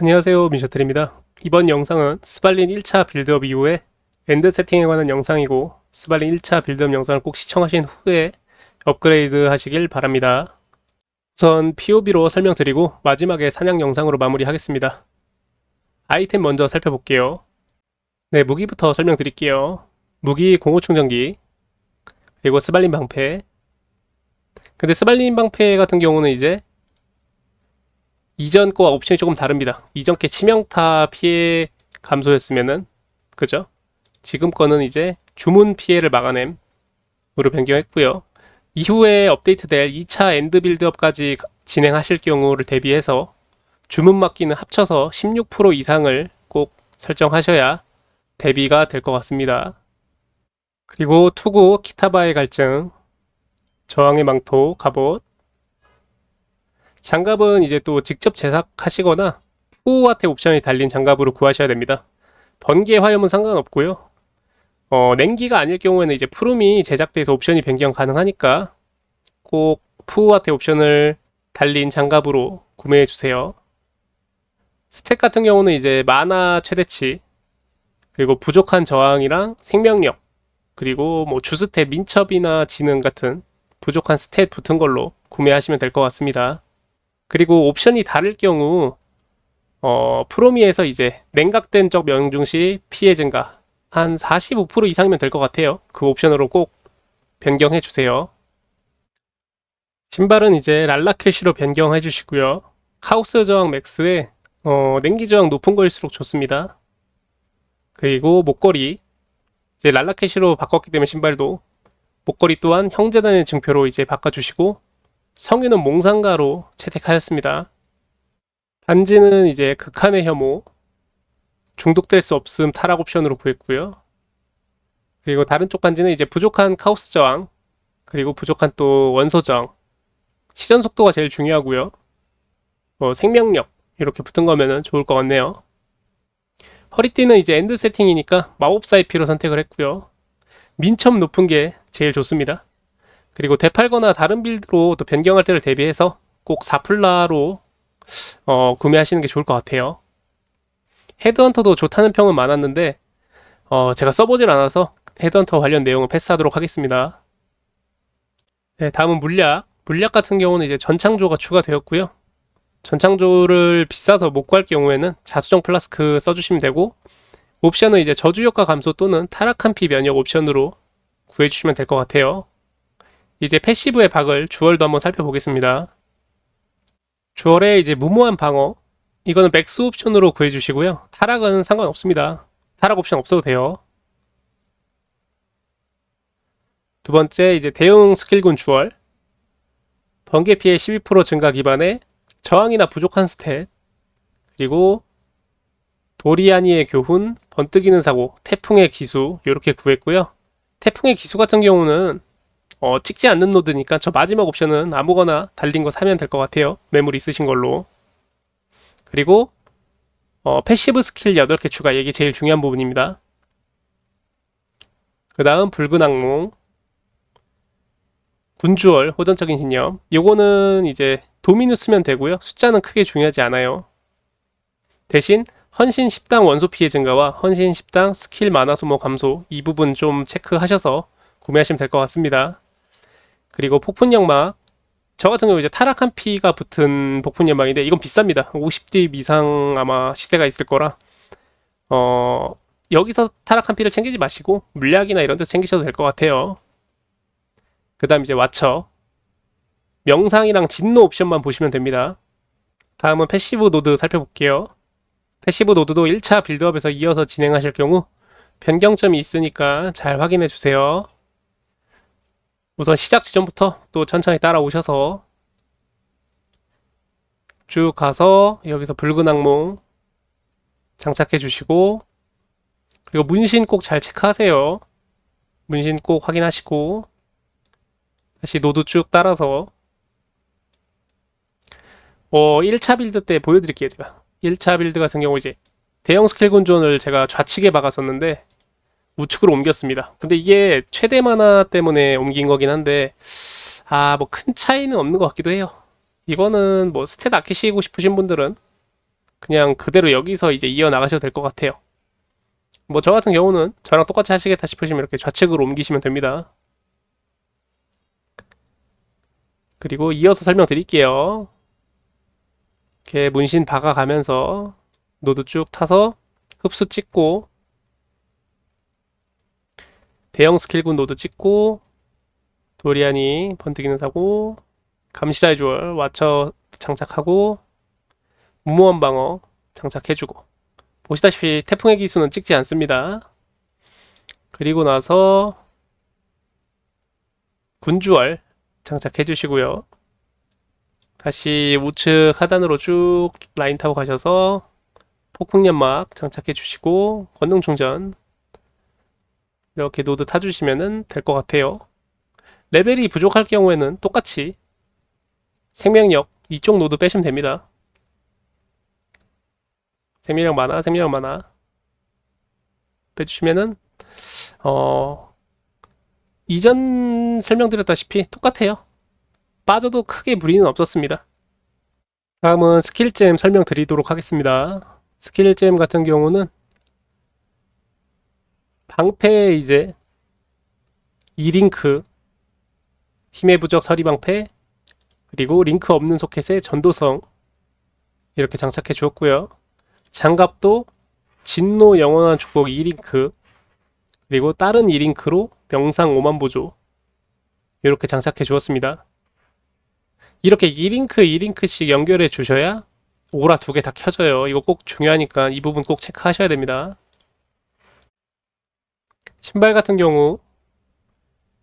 안녕하세요 민셔틀입니다. 이번 영상은 스발린 1차 빌드업 이후에 엔드 세팅에 관한 영상이고 스발린 1차 빌드업 영상을 꼭 시청하신 후에 업그레이드 하시길 바랍니다. 우선 POB로 설명드리고 마지막에 사냥 영상으로 마무리하겠습니다. 아이템 먼저 살펴볼게요. 네, 무기부터 설명드릴게요. 무기 공호 충전기 그리고 스발린 방패 근데 스발린 방패 같은 경우는 이제 이전 거와 옵션이 조금 다릅니다. 이전 게 치명타 피해 감소였으면은 그죠? 지금 거는 이제 주문 피해를 막아냄으로 변경했고요. 이후에 업데이트될 2차 엔드 빌드업까지 진행하실 경우를 대비해서 주문 막기는 합쳐서 16% 이상을 꼭 설정하셔야 대비가 될 것 같습니다. 그리고 투구 키타바의 갈증, 저항의 망토, 갑옷, 장갑은 이제 또 직접 제작하시거나 후호화태 옵션이 달린 장갑으로 구하셔야 됩니다. 번개 화염은 상관없고요. 어, 냉기가 아닐 경우에는 이제 푸름이 제작돼서 옵션이 변경 가능하니까 꼭 푸우화태 옵션을 달린 장갑으로 구매해 주세요. 스택 같은 경우는 이제 마나 최대치 그리고 부족한 저항이랑 생명력 그리고 뭐 주스탯 민첩이나 지능 같은 부족한 스탯 붙은 걸로 구매하시면 될 것 같습니다. 그리고 옵션이 다를 경우 어, 프로미에서 이제 냉각된 적 명중 시 피해 증가 한 45% 이상이면 될 것 같아요. 그 옵션으로 꼭 변경해 주세요. 신발은 이제 랄라캐시로 변경해 주시고요. 카우스 저항 맥스에 어, 냉기 저항 높은 거일수록 좋습니다. 그리고 목걸이 이제 랄라캐시로 바꿨기 때문에 신발도 목걸이 또한 형제단의 증표로 이제 바꿔주시고 성유는 몽상가로 채택하였습니다. 반지는 이제 극한의 혐오, 중독될 수 없음 타락 옵션으로 구했고요. 그리고 다른 쪽 반지는 이제 부족한 카오스 저항, 그리고 부족한 또 원소 저항, 시전 속도가 제일 중요하고요. 뭐 생명력 이렇게 붙은 거면은 좋을 것 같네요. 허리띠는 이제 엔드 세팅이니까 마법사의 피로 선택을 했고요. 민첩 높은 게 제일 좋습니다. 그리고 되팔거나 다른 빌드로 또 변경할 때를 대비해서 꼭 4플라로 어, 구매하시는 게 좋을 것 같아요. 헤드헌터도 좋다는 평은 많았는데 어, 제가 써보질 않아서 헤드헌터 관련 내용은 패스하도록 하겠습니다. 네, 다음은 물약. 물약 같은 경우는 이제 전창조가 추가되었고요. 전창조를 비싸서 못 구할 경우에는 자수정 플라스크 써주시면 되고 옵션은 이제 저주 효과 감소 또는 타락한 피 면역 옵션으로 구해주시면 될 것 같아요. 이제 패시브의 박을 주얼도 한번 살펴보겠습니다. 주얼의 이제 무모한 방어 이거는 맥스 옵션으로 구해주시고요. 타락은 상관없습니다. 타락 옵션 없어도 돼요. 두 번째 이제 대응 스킬군 주얼 번개 피해 12% 증가 기반의 저항이나 부족한 스탯 그리고 도리아니의 교훈, 번뜩이는 사고, 태풍의 기수 이렇게 구했고요. 태풍의 기수 같은 경우는 어, 찍지 않는 노드니까 저 마지막 옵션은 아무거나 달린 거 사면 될 것 같아요. 매물 있으신 걸로. 그리고 어, 패시브 스킬 8개 추가 이게 제일 중요한 부분입니다. 그 다음 붉은 악몽 군주얼 호전적인 신념 요거는 이제 도미누스면 되고요. 숫자는 크게 중요하지 않아요. 대신 헌신 10당 원소 피해 증가와 헌신 10당 스킬 만화 소모 감소 이 부분 좀 체크하셔서 구매하시면 될 것 같습니다. 그리고 폭풍 연막 저 같은 경우 이제 타락한 피가 붙은 폭풍 연막인데 이건 비쌉니다. 50딥 이상 아마 시세가 있을 거라 어 여기서 타락한 피를 챙기지 마시고 물약이나 이런 데 챙기셔도 될 것 같아요. 그 다음 이제 와처 명상이랑 진노 옵션만 보시면 됩니다. 다음은 패시브 노드 살펴볼게요. 패시브 노드도 1차 빌드업에서 이어서 진행하실 경우 변경점이 있으니까 잘 확인해 주세요. 우선 시작 지점부터 또 천천히 따라오셔서 쭉 가서 여기서 붉은 악몽 장착해 주시고 그리고 문신 꼭 잘 체크하세요. 문신 꼭 확인하시고 다시 노드 쭉 따라서 어 1차 빌드 때 보여드릴게요 제가 1차 빌드 같은 경우 이제 대형 스킬 군존을 제가 좌측에 박았었는데 우측으로 옮겼습니다. 근데 이게 최대 만화 때문에 옮긴 거긴 한데 아 뭐 큰 차이는 없는 것 같기도 해요. 이거는 뭐 스탯 아끼시고 싶으신 분들은 그냥 그대로 여기서 이제 이어나가셔도 될 것 같아요. 뭐 저 같은 경우는 저랑 똑같이 하시겠다 싶으시면 이렇게 좌측으로 옮기시면 됩니다. 그리고 이어서 설명드릴게요. 이렇게 문신 박아가면서 노드 쭉 타서 흡수 찍고 대형 스킬군 노드 찍고 도리안이 번뜩이는 사고 감시자의 주얼 와처 장착하고 무모한 방어 장착해주고 보시다시피 태풍의 기수는 찍지 않습니다. 그리고 나서 군주얼 장착해 주시고요. 다시 우측 하단으로 쭉 라인 타고 가셔서 폭풍연막 장착해 주시고 권능 충전 이렇게 노드 타주시면 될 것 같아요. 레벨이 부족할 경우에는 똑같이 생명력 이쪽 노드 빼시면 됩니다. 생명력 많아, 생명력 많아. 빼주시면은 어 이전 설명드렸다시피 똑같아요. 빠져도 크게 무리는 없었습니다. 다음은 스킬잼 설명드리도록 하겠습니다. 스킬잼 같은 경우는 방패 이제 2링크 힘의 부적 서리방패 그리고 링크 없는 소켓에 전도성 이렇게 장착해 주었고요. 장갑도 진노 영원한 축복 2링크 그리고 다른 2링크로 명상 5만 보조 이렇게 장착해 주었습니다. 이렇게 2링크 2링크씩 연결해 주셔야 오라 두 개 다 켜져요. 이거 꼭 중요하니까 이 부분 꼭 체크하셔야 됩니다. 신발 같은 경우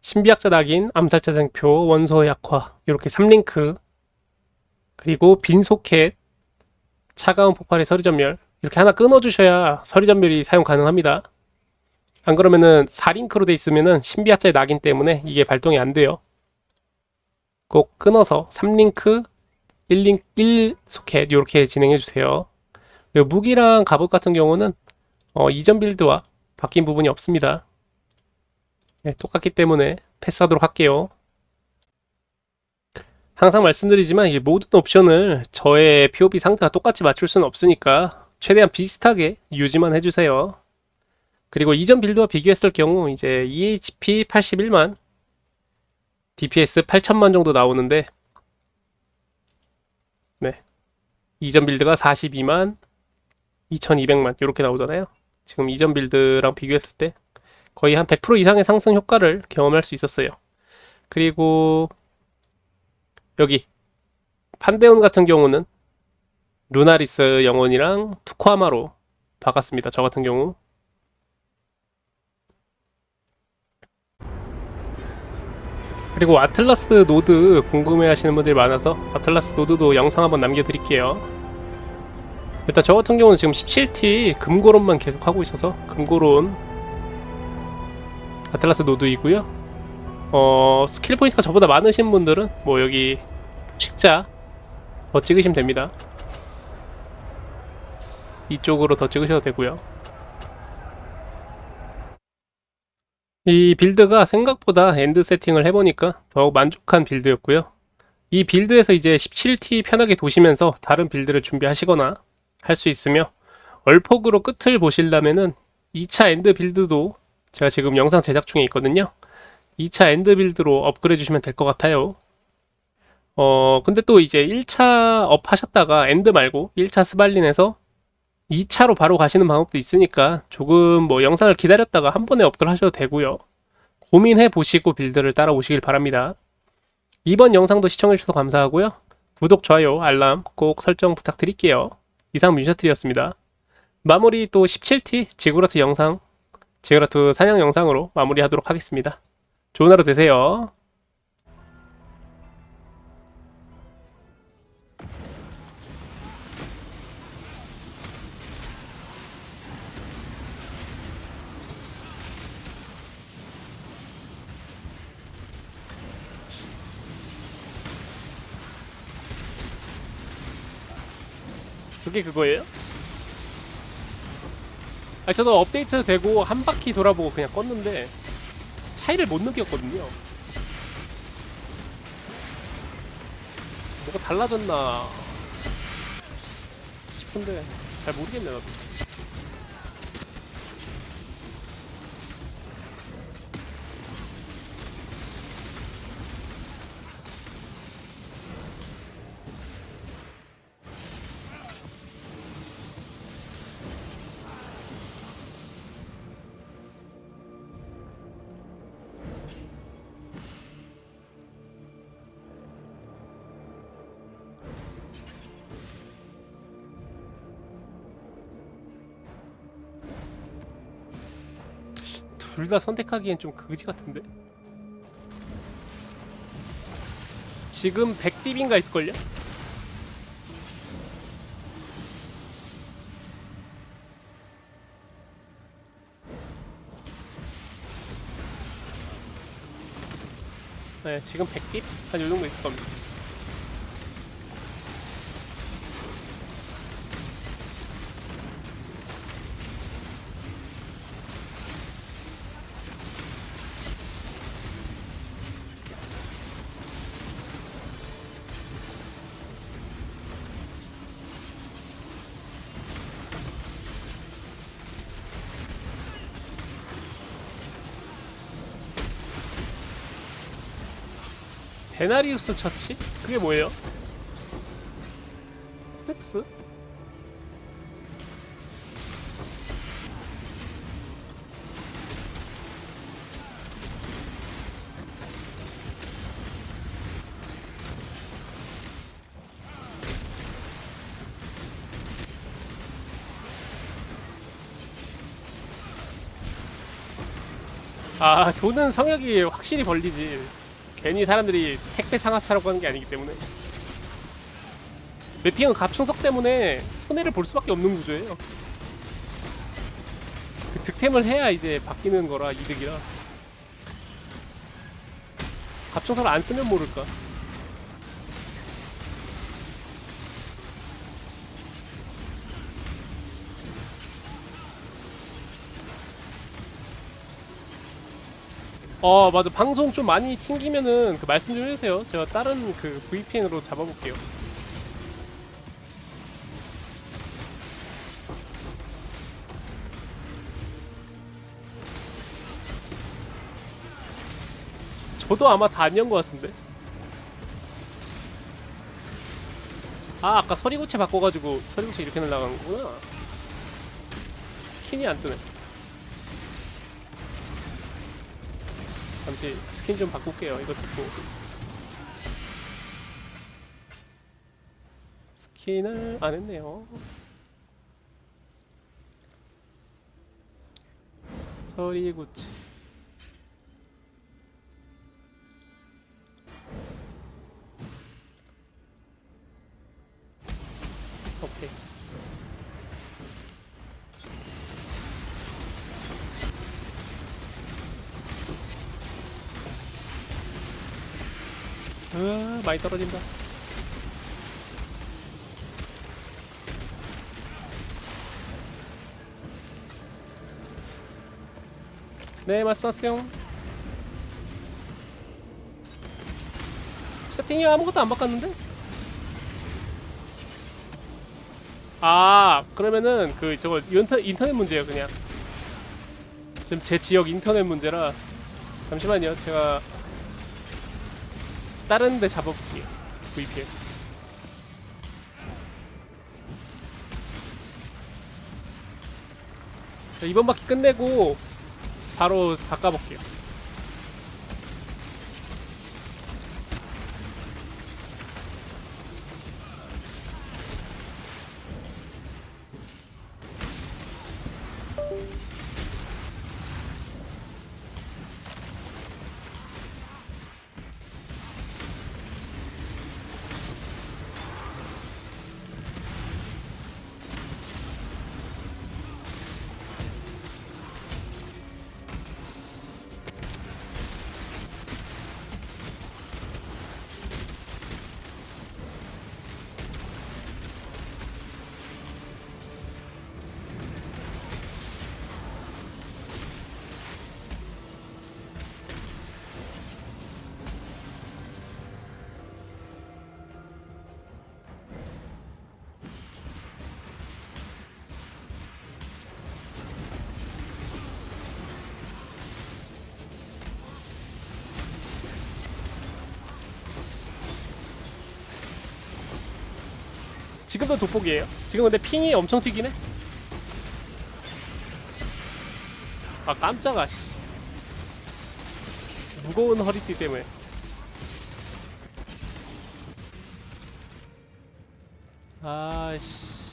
신비학자 낙인, 암살자 쟁표, 원소 약화 이렇게 3링크 그리고 빈 소켓, 차가운 폭발의 서리전멸 이렇게 하나 끊어주셔야 서리전멸이 사용 가능합니다. 안 그러면은 4링크로 돼 있으면은 신비학자의 낙인 때문에 이게 발동이 안 돼요. 꼭 끊어서 3링크, 1링, 1 소켓 이렇게 진행해 주세요. 그리고 무기랑 갑옷 같은 경우는 어, 이전 빌드와 바뀐 부분이 없습니다. 네, 똑같기 때문에 패스하도록 할게요. 항상 말씀드리지만 이 모든 옵션을 저의 POB 상태와 똑같이 맞출 수는 없으니까 최대한 비슷하게 유지만 해주세요. 그리고 이전 빌드와 비교했을 경우 이제 EHP 81만, DPS 8천만 정도 나오는데 네. 이전 빌드가 42만, 2200만 이렇게 나오잖아요. 지금 이전 빌드랑 비교했을 때 거의 한 100% 이상의 상승 효과를 경험할 수 있었어요. 그리고 여기 판데온 같은 경우는 루나리스 영혼이랑 투쿠아마로 박았습니다. 저 같은 경우. 그리고 아틀라스 노드 궁금해 하시는 분들이 많아서 아틀라스 노드도 영상 한번 남겨드릴게요. 일단 저 같은 경우는 지금 17T 금고론만 계속 하고 있어서 금고론 아틀라스 노드이고요. 어, 스킬 포인트가 저보다 많으신 분들은 뭐 여기 식자 더 찍으시면 됩니다. 이쪽으로 더 찍으셔도 되고요. 이 빌드가 생각보다 엔드 세팅을 해보니까 더욱 만족한 빌드였고요. 이 빌드에서 이제 17T 편하게 도시면서 다른 빌드를 준비하시거나 할 수 있으며 얼폭으로 끝을 보시려면은 2차 엔드 빌드도 제가 지금 영상 제작 중에 있거든요. 2차 엔드 빌드로 업그레이드 주시면 될 것 같아요. 어, 근데 또 이제 1차 업 하셨다가 엔드 말고 1차 스발린에서 2차로 바로 가시는 방법도 있으니까 조금 뭐 영상을 기다렸다가 한 번에 업글 하셔도 되고요. 고민해 보시고 빌드를 따라오시길 바랍니다. 이번 영상도 시청해 주셔서 감사하고요. 구독, 좋아요, 알람 꼭 설정 부탁드릴게요. 이상 뮤셔틀이었습니다. 마무리 또 17T 지구라트 영상, 지구라트 사냥 영상으로 마무리하도록 하겠습니다. 좋은 하루 되세요. 그게 그거예요? 아 저도 업데이트 되고 한 바퀴 돌아보고 그냥 껐는데 차이를 못 느꼈거든요. 뭐가 달라졌나 싶은데 잘 모르겠네 나도. 둘 다 선택하기엔 좀 그지 같은데. 지금 100딥인가 있을걸요? 네, 지금 100딥? 한 요 정도 있을 겁니다. 베나리우스 처치? 그게 뭐예요? 섹스? 아, 돈은 성역이 확실히 벌리지. 괜히 사람들이 택배 상하차라고 하는 게 아니기 때문에. 매핑은 갑충석 때문에 손해를 볼 수밖에 없는 구조예요. 그 득템을 해야 이제 바뀌는 거라 이득이라. 갑충석을 안 쓰면 모를까 어 맞아. 방송 좀 많이 튕기면은 그 말씀 좀 해주세요. 제가 다른 그 VPN으로 잡아볼게요. 저도 아마 다 안 연 것 같은데? 아 아까 서리구체 바꿔가지고 서리구체 이렇게 날라간 거구나. 스킨이 안 뜨네 잠시 스킨 좀 바꿀게요. 이거 잡고 스킨을 안 했네요. 서리구치 오케이. 으 많이 떨어진다. 네, 말씀하세요. 세팅이 아무것도 안 바꿨는데? 아, 그러면은 그 저거 인터, 인터넷 문제예요, 그냥. 지금 제 지역 인터넷 문제라. 잠시만요, 제가 다른 데 잡아볼게요. VPN. 자, 이번 바퀴 끝내고 바로 바꿔볼게요. 지금도 돋보기예요? 지금 근데 핑이 엄청 튀기네? 아 깜짝아 씨. 무거운 허리띠 때문에. 아씨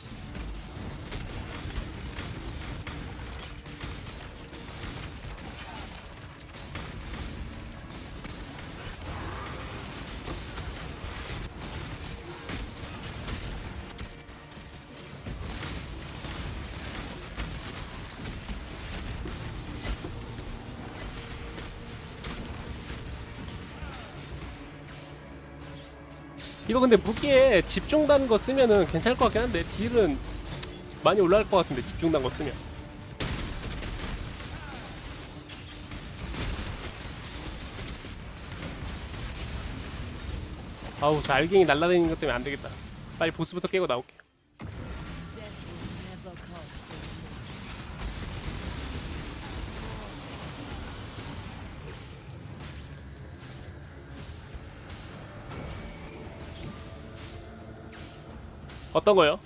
이거 근데 무기에 집중 단 거 쓰면은 괜찮을 것 같긴 한데 딜은 많이 올라갈 것 같은데 집중 단 거 쓰면. 아우 저 알갱이 날라다니는 것 때문에 안 되겠다. 빨리 보스부터 깨고 나올게 어떤 거요?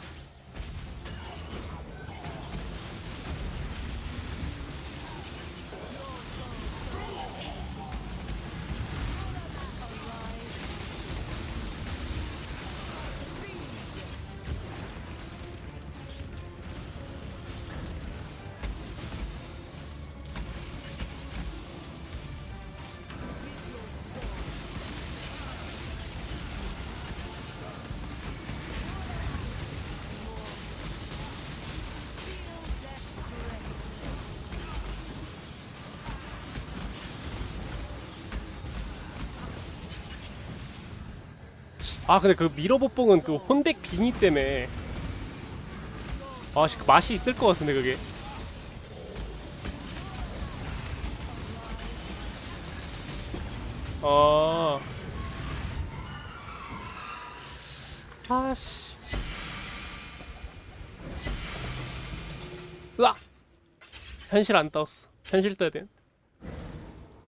아 근데 그 미러보뽕은 그 혼덱 빙의 때문에. 아씨 그 맛이 있을 것 같은데 그게. 어 아씨. 으악! 현실 안 떴어. 현실 떠야 돼